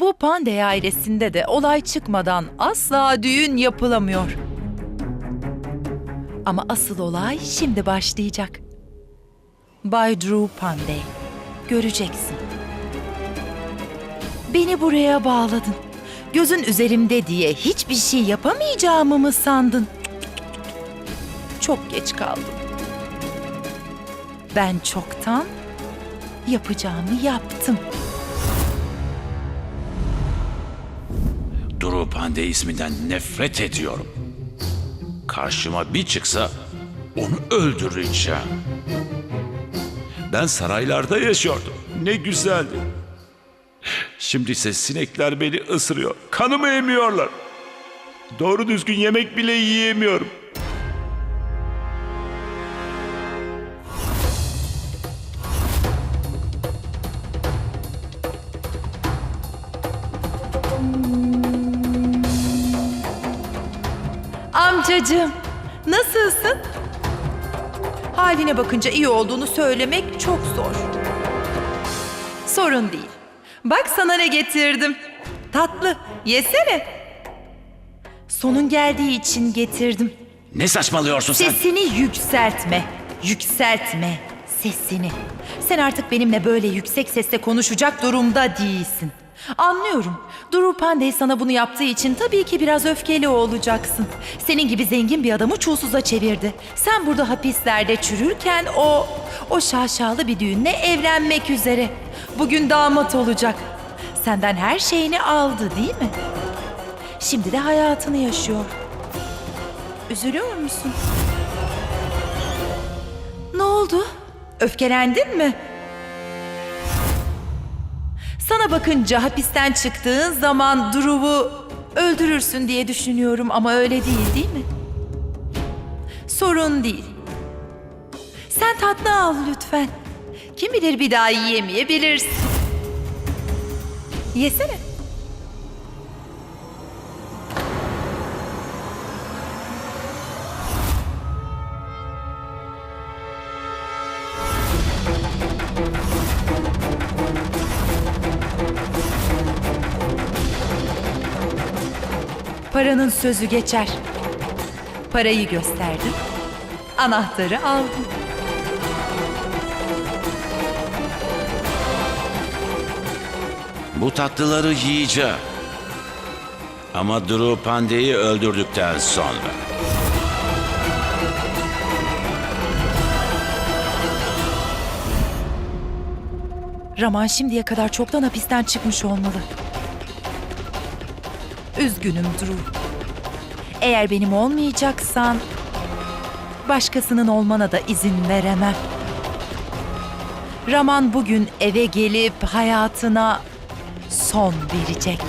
Bu Pandey ailesinde de olay çıkmadan asla düğün yapılamıyor. Ama asıl olay şimdi başlayacak. Bay Drew Pandey, göreceksin. Beni buraya bağladın. Gözün üzerimde diye hiçbir şey yapamayacağımı mı sandın? Çok geç kaldım. Ben çoktan yapacağımı yaptım. Duru Pandey isminden nefret ediyorum. Karşıma bir çıksa onu öldüreceğim. Ben saraylarda yaşıyordum. Ne güzeldi. Şimdi ise sinekler beni ısırıyor. Kanımı emiyorlar. Doğru düzgün yemek bile yiyemiyorum. Amcacığım, nasılsın? Haline bakınca iyi olduğunu söylemek çok zor. Sorun değil. Bak sana ne getirdim. Tatlı, yesene. Sonun geldiği için getirdim. Ne saçmalıyorsun sen? Sesini yükseltme. Yükseltme sesini. Sen artık benimle böyle yüksek sesle konuşacak durumda değilsin. Anlıyorum. Duru Pandey sana bunu yaptığı için tabii ki biraz öfkeli olacaksın. Senin gibi zengin bir adamı çulsuza çevirdi. Sen burada hapislerde çürürken o, o şaşalı bir düğünle evlenmek üzere. Bugün damat olacak. Senden her şeyini aldı değil mi? Şimdi de hayatını yaşıyor. Üzülüyor musun? Ne oldu? Öfkelendin mi? Sana bakınca hapisten çıktığın zaman Drew'u öldürürsün diye düşünüyorum ama öyle değil değil mi? Sorun değil. Sen tatlı al lütfen. Kim bilir bir daha yiyemeyebilirsin. Yesene. Paranın sözü geçer. Parayı gösterdim. Anahtarı aldım. Bu tatlıları yiyeceğim. Ama Pandey'i öldürdükten sonra. Raman şimdiye kadar çoktan hapisten çıkmış olmalı. Üzgünüm Drew. Eğer benim olmayacaksan başkasının olmana da izin veremem. Raman bugün eve gelip hayatına son verecek.